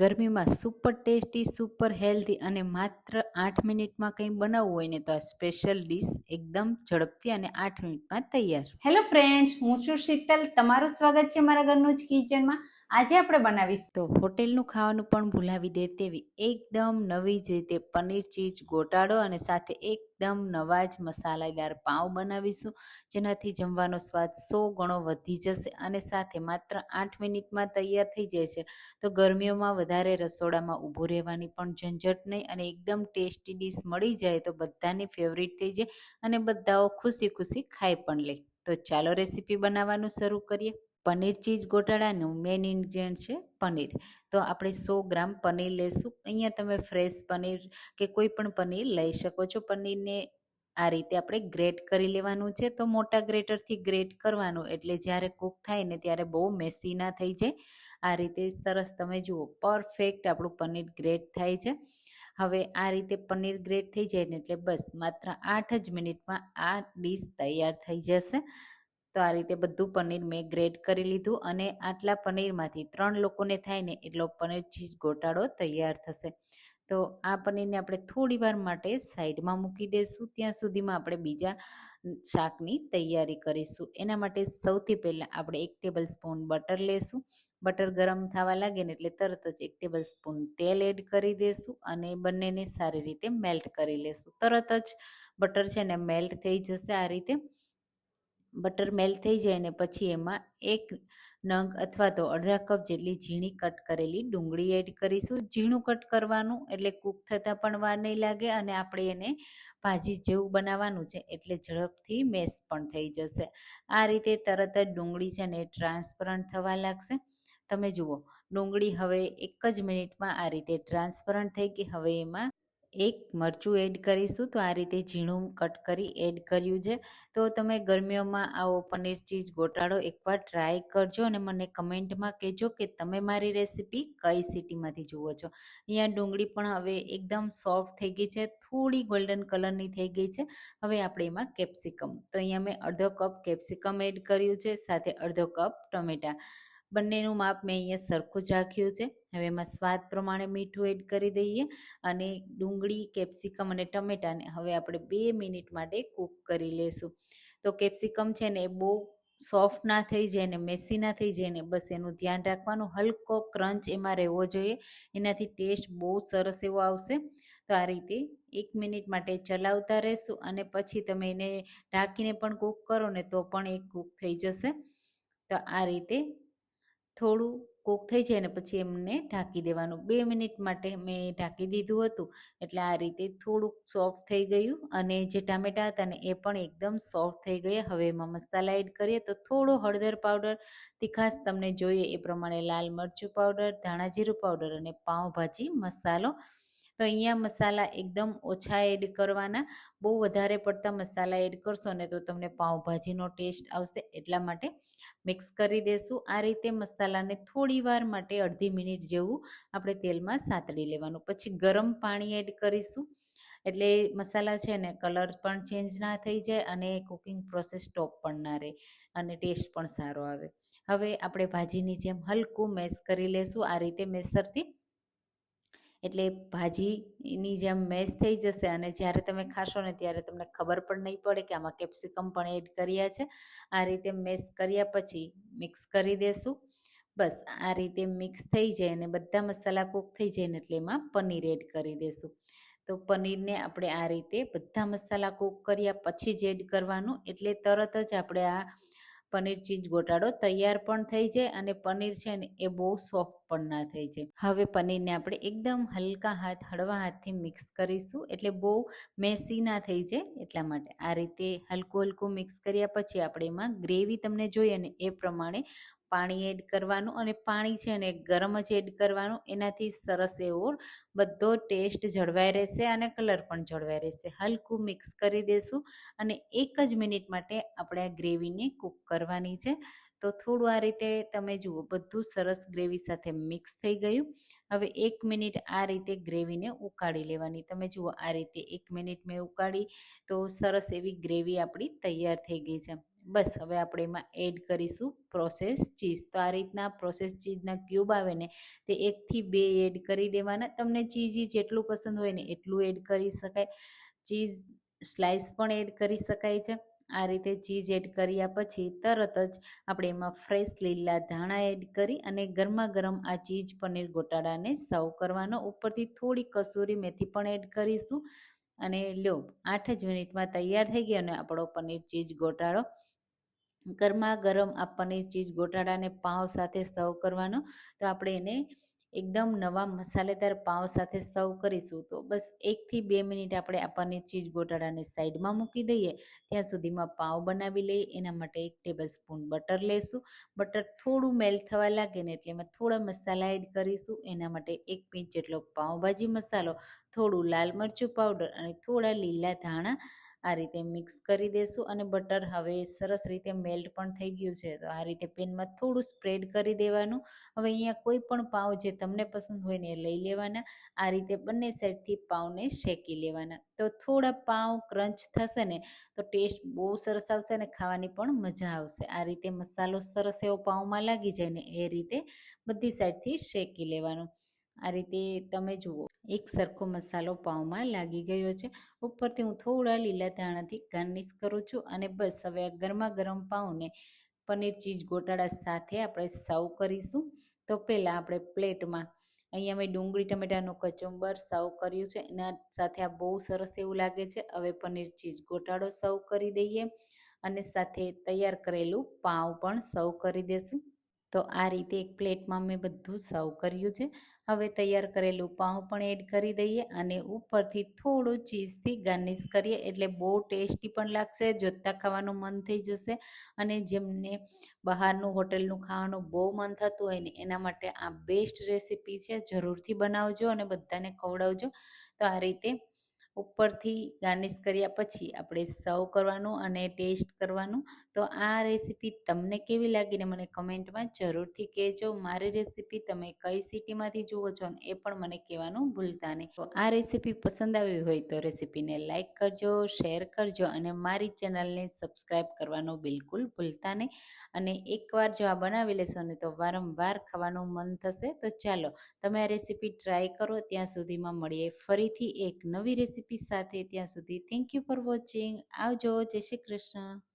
ગરમીમાં super tasty super healthy અને માત્ર આઠ મિનિટમાં કંઈ બનાવવું હોય ને તો આ સ્પેશિયલ ડીશ એકદમ ઝડપથી અને આઠ મિનિટમાં તૈયાર. હેલો ફ્રેન્ડ્સ હું છું શીતલ. તમારું સ્વાગત છે મારા ઘરનું જ કિચનમાં આજે આપણે બનાવીશું. તો હોટેલનું ખાવાનું પણ ભૂલાવી દે તેવી એકદમ નવી જ રીતે પનીર ચીઝ ગોટાળો અને સાથે એકદમ નવા જ મસાલેદાર પાઉં બનાવીશું. જેનાથી જમવાનો સ્વાદ સો ગણો વધી જશે અને સાથે માત્ર આઠ મિનિટમાં તૈયાર થઈ જાય છે. તો ગરમીઓમાં વધારે રસોડામાં ઊભું રહેવાની પણ ઝંઝટ નહીં અને એકદમ ટેસ્ટી ડીશ મળી જાય તો બધાની ફેવરિટ થઈ જાય અને બધાઓ ખુશી ખુશી ખાઈ પણ લે. તો ચાલો રેસીપી બનાવવાનું શરૂ કરીએ. પનીર ચીઝ ગોટાળાનું મેઇન ઇન્ગ્રીડિયન્ટ છે પનીર. તો આપણે સો ગ્રામ પનીર લેશું. અહીંયા તમે ફ્રેશ પનીર કે કોઈ પણ પનીર લઈ શકો છો. પનીરને આ રીતે આપણે ગ્રેટ કરી લેવાનું છે. તો મોટા ગ્રેટરથી ગ્રેટ કરવાનું એટલે જ્યારે કૂક થાય ને ત્યારે બહુ મેસી ના થઈ જાય. આ રીતે સરસ તમે જુઓ પરફેક્ટ આપણું પનીર ગ્રેટ થાય છે. હવે આ રીતે પનીર ગ્રેટ થઈ જાય ને એટલે બસ માત્ર આઠ જ મિનિટમાં આ ડીશ તૈયાર થઈ જશે. તો આ રીતે બધું પનીર મેં ગ્રેડ કરી લીધું અને આટલા પનીરમાંથી ત્રણ લોકોને થાય ને એટલો પનીર ચીઝ ગોટાળો તૈયાર થશે. તો આ પનીરને આપણે થોડી વાર માટે સાઈડમાં મૂકી દઈશું ત્યાં સુધીમાં આપણે બીજા શાકની તૈયારી કરીશું. એના માટે સૌથી પહેલાં આપણે એક ટેબલ સ્પૂન બટર લેશું. બટર ગરમ થવા લાગે ને એટલે તરત જ એક ટેબલ સ્પૂન તેલ એડ કરી દઈશું અને બંનેને સારી રીતે મેલ્ટ કરી લેશું. તરત જ બટર છે ને મેલ્ટ થઈ જશે આ રીતે. બટર મેલ્ટ થઈ જાય ને પછી એમાં એક નંગ અથવા તો અડધા કપ જેટલી ઝીણી કટ કરેલી ડુંગળી એડ કરીશું. ઝીણું કટ કરવાનું એટલે કૂક થતાં પણ વાર નહીં લાગે અને આપણે એને ભાજી જેવું બનાવવાનું છે એટલે ઝડપથી મેશ પણ થઈ જશે. આ રીતે તરત જ ડુંગળી છે ને ટ્રાન્સપરન્ટ થવા લાગશે. તમે જુઓ, ડુંગળી હવે એક જ મિનિટમાં આ રીતે ટ્રાન્સપરન્ટ થઈ ગઈ. હવે એમાં એક મરચું એડ કરીશું તો આ રીતે ઝીણું કટ કરી એડ કર્યું છે. તો તમે ગરમીઓમાં આવો પનીર ચીઝ ગોટાળો એકવાર ટ્રાય કરજો અને મને કમેન્ટમાં કહેજો કે તમે મારી રેસીપી કઈ સિટીમાંથી જુઓ છો. અહીંયા ડુંગળી પણ હવે એકદમ સોફ્ટ થઈ ગઈ છે, થોડી ગોલ્ડન કલરની થઈ ગઈ છે. હવે આપણે એમાં કેપ્સિકમ, તો અહીંયા મેં અડધો કપ કેપ્સિકમ એડ કર્યું છે, સાથે અડધો કપ ટમેટા. બંનેનું માપ મેં અહીંયા સરખું જ રાખ્યું છે. હવે એમાં સ્વાદ પ્રમાણે મીઠું એડ કરી દઈએ અને ડુંગળી, કેપ્સિકમ અને ટમેટાને હવે આપણે બે મિનિટ માટે કૂક કરી લેશું. તો કેપ્સિકમ છે ને એ બહુ સોફ્ટ ના થઈ જાય ને મેસી ના થઈ જાય ને બસ એનું ધ્યાન રાખવાનું. હલકો ક્રંચ એમાં રહેવો જોઈએ. એનાથી ટેસ્ટ બહુ સરસ એવો આવશે. તો આ રીતે એક મિનિટ માટે ચલાવતા રહેશું અને પછી તમે એને ઢાંકીને પણ કૂક કરો ને તો પણ એ કૂક થઈ જશે. તો આ રીતે થોડું કોક થઈ જાય ને પછી એમને ઢાંકી દેવાનું. બે મિનિટ માટે મેં ઢાંકી દીધું હતું, એટલે આ રીતે થોડુંક સોફ્ટ થઈ ગયું અને જે ટામેટાં હતા ને એ પણ એકદમ સોફ્ટ થઈ ગયા. હવે એમાં મસાલા એડ કરીએ તો થોડો હળદર પાવડર તીખાશ તમને જોઈએ એ પ્રમાણે લાલ મરચું પાવડર, ધાણા જીરું પાવડર અને પાઉંભાજી, મસાલો તો અહીંયા મસાલા એકદમ ઓછા એડ કરવાના. બહુ વધારે પડતા મસાલા એડ કરશો ને તો તમને પાઉંભાજીનો ટેસ્ટ આવશે. એટલા માટે મિક્સ કરી દેશું. આ રીતે મસાલાને થોડી વાર માટે અડધી મિનિટ જેવું આપણે તેલમાં સાતળી લેવાનું. પછી ગરમ પાણી એડ કરીશું. એટલે મસાલા છે ને કલર પણ ચેન્જ ના થઈ જાય અને કુકિંગ પ્રોસેસ સ્ટોપ પણ ના રહે અને ટેસ્ટ પણ સારો આવે. હવે આપણે ભાજીની જેમ હલકું મેશ કરી લેશું. આ રીતે મેસરથી એટલે ભાજીની જેમ મેશ થઈ જશે અને જ્યારે તમે ખાશો ને ત્યારે તમને ખબર પણ નહીં પડે કે આમાં કેપ્સિકમ પણ એડ કર્યા છે. આ રીતે મેશ કર્યા પછી મિક્સ કરી દેશું. બસ, આ રીતે મિક્સ થઈ જાય અને બધા મસાલા કૂક થઈ જાય ને એટલે એમાં પનીર એડ કરી દેશું. તો પનીરને આપણે આ રીતે બધા મસાલા કૂક કર્યા પછી જ એડ કરવાનું. એટલે તરત જ આપણે આ પનીર ચીઝ ગોટાળો તૈયાર પણ થઈ જાય અને પનીર છે ને એ બહુ સોફ્ટ પણ ના થઈ જાય. હવે પનીરને આપણે એકદમ હલકા હાથ, હળવા હાથથી મિક્સ કરીશું એટલે બહુ મેસી ના થઈ જાય એટલા માટે. આ રીતે હલકું હલકું મિક્સ કર્યા પછી આપણે એમાં ગ્રેવી તમને જોઈએ ને એ પ્રમાણે પાણી એડ કરવાનું અને પાણી છે ને ગરમ જ એડ કરવાનું. એનાથી સરસ એવો બધો ટેસ્ટ જળવાઈ રહેશે અને કલર પણ જળવાઈ રહેશે. હલકું મિક્સ કરી દેશું અને એક જ મિનિટ માટે આપણે આ ગ્રેવીને કૂક કરવાની છે. તો થોડું આ રીતે તમે જુઓ, બધું સરસ ગ્રેવી સાથે મિક્સ થઈ ગયું. હવે એક મિનિટ આ રીતે ગ્રેવીને ઉકાળી લેવાની. તમે જુઓ, આ રીતે એક મિનિટ મેં ઉકાળી. તો સરસ એવી ગ્રેવી આપણી તૈયાર થઈ ગઈ છે. બસ, હવે આપણે એમાં એડ કરીશું પ્રોસેસ ચીઝ તો આ રીતના પ્રોસેસ ચીઝના ક્યુબ આવે ને, તે એકથી બે એડ કરી દેવાના. તમને ચીઝી જેટલું પસંદ હોય ને, એટલું એડ કરી શકાય. ચીઝ સ્લાઇસ પણ એડ કરી શકાય છે. આ રીતે ચીઝ એડ કર્યા પછી તરત જ આપણે એમાં ફ્રેશ લીલા ધાણા એડ કરી અને ગરમા ગરમ આ ચીઝ પનીર ગોટાળાને સર્વ કરવાનો. ઉપરથી થોડી કસૂરી મેથી પણ એડ કરીશું. અને લ્યો, આઠ જ મિનિટમાં તૈયાર થઈ ગયો અને આપણો પનીર ચીઝ ગોટાળો. ગરમા ગરમ આ પનીર ચીઝ ગોટાળાને પાઉં સાથે સર્વ કરવાનો. તો આપણે એને એકદમ નવા મસાલેદાર પાઉં સાથે સર્વ કરીશું. તો બસ એકથી બે મિનિટ આપણે આ પનીર ચીઝ ગોટાળાને સાઈડમાં મૂકી દઈએ. ત્યાં સુધીમાં પાઉં બનાવી લઈએ. એના માટે એક ટેબલ સ્પૂન બટર લેશું. બટર થોડું મેલ્ટ થવા લાગે ને એટલે એમાં થોડા મસાલા એડ કરીશું. એના માટે એક પિંચ જેટલો પાઉંભાજી મસાલો, થોડું લાલ મરચું પાવડર અને થોડા લીલા ધાણા આ રીતે મિક્સ કરી દેશું અને બટર હવે સરસ રીતે મેલ્ટ પણ થઈ ગયું છે. તો આ રીતે પેનમાં થોડું સ્પ્રેડ કરી દેવાનું. હવે અહીંયા કોઈ પણ પાવ જે તમને પસંદ હોય ને એ લઈ લેવાના. આ રીતે બંને સાઈડથી પાવને શેકી લેવાના. તો થોડા પાવ ક્રંચ થશે ને તો ટેસ્ટ બહુ સરસ આવશે અને ખાવાની પણ મજા આવશે. આ રીતે મસાલો સરસ એવો પાવમાં લાગી જાય ને એ રીતે બધી સાઈડથી શેકી લેવાનું. આ રીતે તમે જુઓ, એક સરખો મસાલો પાઉંમાં લાગી ગયો છે. ઉપરથી હું થોડા લીલા ધાણાથી ગાર્નિશ કરું છું અને બસ હવે આ ગરમા ગરમ પાઉંને પનીર ચીઝ ગોટાળા સાથે આપણે સર્વ કરીશું. તો પહેલાં આપણે પ્લેટમાં અહીંયા મેં ડુંગળી, ટમેટાનું કચુંબર સર્વ કર્યું છે. એના સાથે આ બહુ સરસ એવું લાગે છે. હવે પનીર ચીઝ ગોટાળો સર્વ કરી દઈએ અને સાથે તૈયાર કરેલું પાઉં પણ સર્વ કરી દેશું. તો આ રીતે એક પ્લેટમાં મેં બધું સર્વ કર્યું છે. હવે તૈયાર કરેલું પાઉં પણ એડ કરી દઈએ અને ઉપરથી થોડું ચીઝથી ગાર્નિશ કરીએ એટલે બહુ ટેસ્ટી પણ લાગશે, જોતાં ખાવાનું મન થઈ જશે અને જેમને બહારનું હોટલનું ખાવાનું બહુ મન થતું હોય ને એના માટે આ બેસ્ટ રેસીપી છે. જરૂરથી બનાવજો અને બધાને ખવડાવજો. તો આ રીતે ઉપરથી ગાર્નિશ કર્યા પછી આપણે સર્વ કરવાનું અને ટેસ્ટ કરવાનું. તો આ રેસીપી તમને કેવી લાગીને મને કમેન્ટમાં જરૂરથી કહેજો. મારી રેસીપી તમે કઈ સિટીમાંથી જુઓ છો એ પણ મને કહેવાનું ભૂલતા નહીં. તો આ રેસીપી પસંદ આવી હોય તો રેસીપીને લાઇક કરજો, શેર કરજો અને મારી ચેનલને સબસ્ક્રાઈબ કરવાનું બિલકુલ ભૂલતા નહીં. અને એકવાર જો આ બનાવી લેશો ને તો વારંવાર ખાવાનું મન થશે. તો ચાલો, તમે આ રેસીપી ટ્રાય કરો. ત્યાં સુધીમાં મળીએ ફરીથી એક નવી રેસીપી સાથે ત્યાં સુધી. થેન્ક યુ ફોર વોચિંગ આવજો. જય શ્રી કૃષ્ણ.